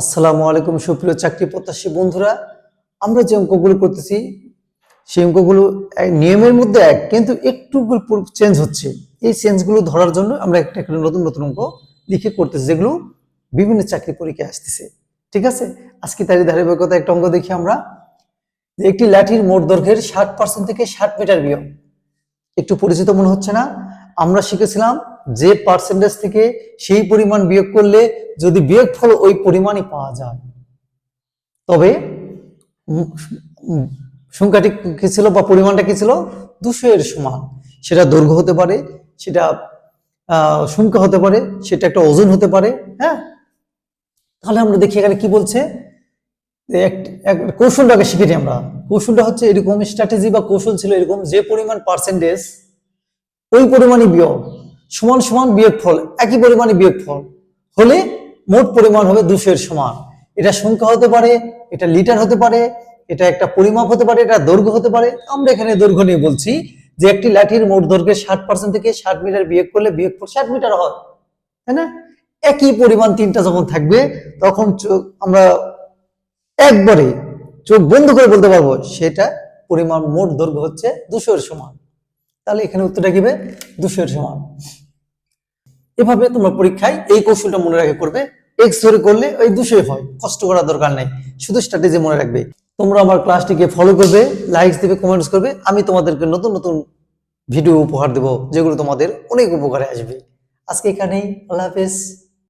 আসসালামু আলাইকুম সুপ্রিয় চাকরি প্রত্যাশী বন্ধুরা, আমরা যে অঙ্কগুলো করতেছি, সেই অঙ্কগুলো নিয়মের মধ্যে এক, কিন্তু একটু চেঞ্জ হচ্ছে। এই চেঞ্জগুলো ধরার জন্য আমরা একটা একটা নতুন নতুন অঙ্ক লিখে করতেছি, যেগুলো বিভিন্ন চাকরি পরীক্ষায় আসতেছে। ঠিক আছে? আজকে তারই ধারাবাহিকতা একটা অঙ্ক দেখি আমরা। একটি লাঠির মোট দৈর্ঘ্যের ষাট পার্সেন্ট থেকে ষাট মিটার বিয়োগ। একটু পরিচিত মনে হচ্ছে না? আমরা শিখেছিলাম যে পার্সেন্টেজ থেকে সেই পরিমাণ বিয়োগ করলে যদি বিয়োগ ফল ওই পরিমাণই পাওয়া যায়। তবে সংখ্যাটি কি ছিল বা পরিমাণটা কি ছিল? দুশো এর সমান। সেটা দৈর্ঘ্য হতে পারে, সেটা সংখ্যা হতে পারে, সেটা একটা ওজন হতে পারে হ্যাঁ? তাহলে আমরা দেখি এখানে কি বলছে? কৌশলটাকে শিখেছি আমরা। কৌশলটা হচ্ছে এরকম স্ট্র্যাটেজি বা কৌশল ছিল এরকম, যে পরিমাণ পার্সেন্টেজ ওই পরিমাণই বিয়োগ। সমান সমান বিয়োগ ফল একই পরিমাণে বিয়োগ ফল হলে মোট পরিমাণ হবে দুশো এর সমান। এটা সংখ্যা হতে পারে, এটা লিটার হতে পারে, এটা একটা পরিমাপ হতে পারে, এটা দৈর্ঘ্য হতে পারে। আমরা এখানে দৈর্ঘ্য নিয়ে বলছি যে একটি লাঠির মোট দৈর্ঘ্যের ষাট পার্সেন্ট থেকে ষাট মিটার বিয়োগ করলে বিয়োগ ফল ষাট মিটার হয়, তাই না? একই পরিমাণ তিনটা যখন থাকবে, তখন আমরা একবারে চোখ বন্ধ করে বলতে পারব, সেটা পরিমাণ মোট দৈর্ঘ্য হচ্ছে দুশোর সমান। তাহলে এখানে উত্তরটা কিবে দুশো এর সমান। এভাবে তোমরা পরীক্ষায় এই কৌশলটা মনে রাখে করবে। এক্স ধরে করলে ওই দুশোই হয়, কষ্ট করার দরকার নেই। শুধু স্ট্র্যাটেজি মনে রাখবে। তোমরা আমার ক্লাসটিকে ফলো করবে লাইকস দেবে কমেন্টস করবে। আমি তোমাদেরকে নতুন নতুন ভিডিও উপহার দেব, যেগুলো তোমাদের অনেক উপকারে আসবে। আজকে এখানেই, আল্লাহ হাফেজ।